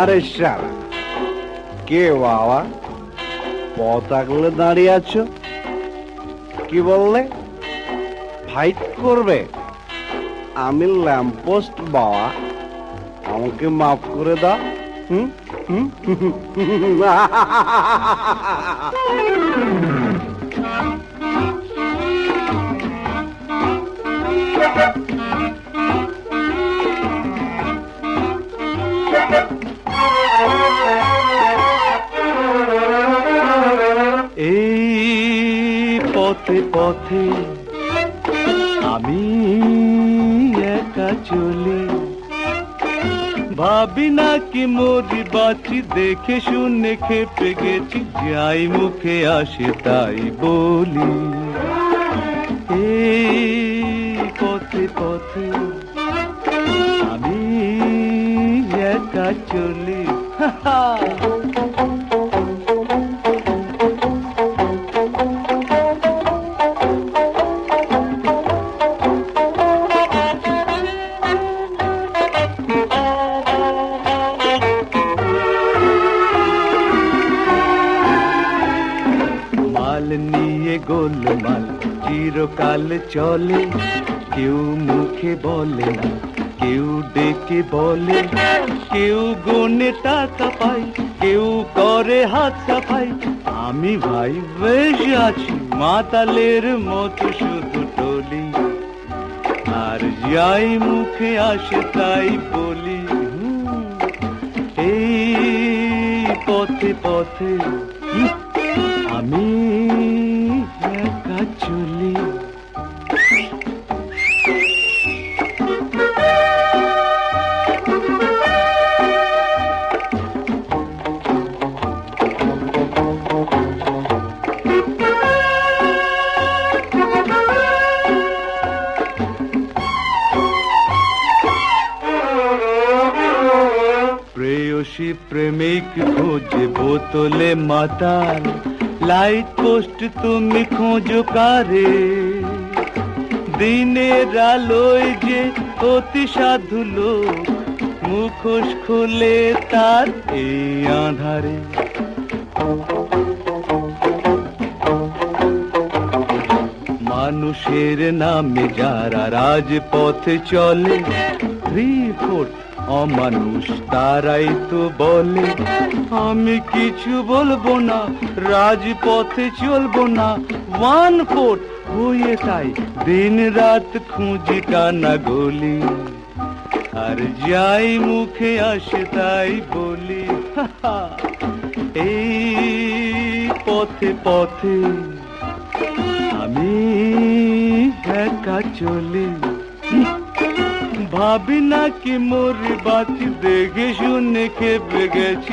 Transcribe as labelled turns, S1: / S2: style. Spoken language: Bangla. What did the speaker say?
S1: আরে শালা, কে বাবা? আগলে দাঁড়িয়ে আছো? কি বললে? ফাইট করবে? আমি ল্যাম্পোস্ট বাবা, আমাকে মাফ করে দাও। হুম? হুম?
S2: পথে আমি একা চলে। ভাবি না কি মরি বাঁচি, দেখে শুনে খেপে গেছি, যাই মুখে আসে তাই বলি। এই পথে পথে আমি একা চলি। হা গোলমাল, চিরকাল চলে। কেউ মুখে বলে না, কেউ ডেকে বলে। কেউ গনে টাকা পাই কেউ করে হাত সাফাই। আমি ভাই বেশ আছি, মাতালের মতো শুধু টলি। আর যাই মুখে আসে তাই বলি এই পথে পথে আমি প্রেয়সী প্রেমিক খোঁজে বোতলে মাতাল। লাইট পোস্ট তুমি খোঁজো কারে? দিনের আলোয় যে অতি সাধু লোক, মুখোশ খুলে তার এই আধারে। মানুষের নামে যারা রাজপথে চলে রিপোর্ট অমানুষ তারাই তো বলে, আমি কিছু বলব না, রাজপথে চলবো না। ওয়ান ফোর্ট হয়ে তাই দিন রাত খুঁজি কানা গলি। আর যাই মুখে আসে তাই বলি এই পথে পথে আমি একা চলি। ভাবি না কি মোর বাঁচি দেখে শুনে খেপে গেছি।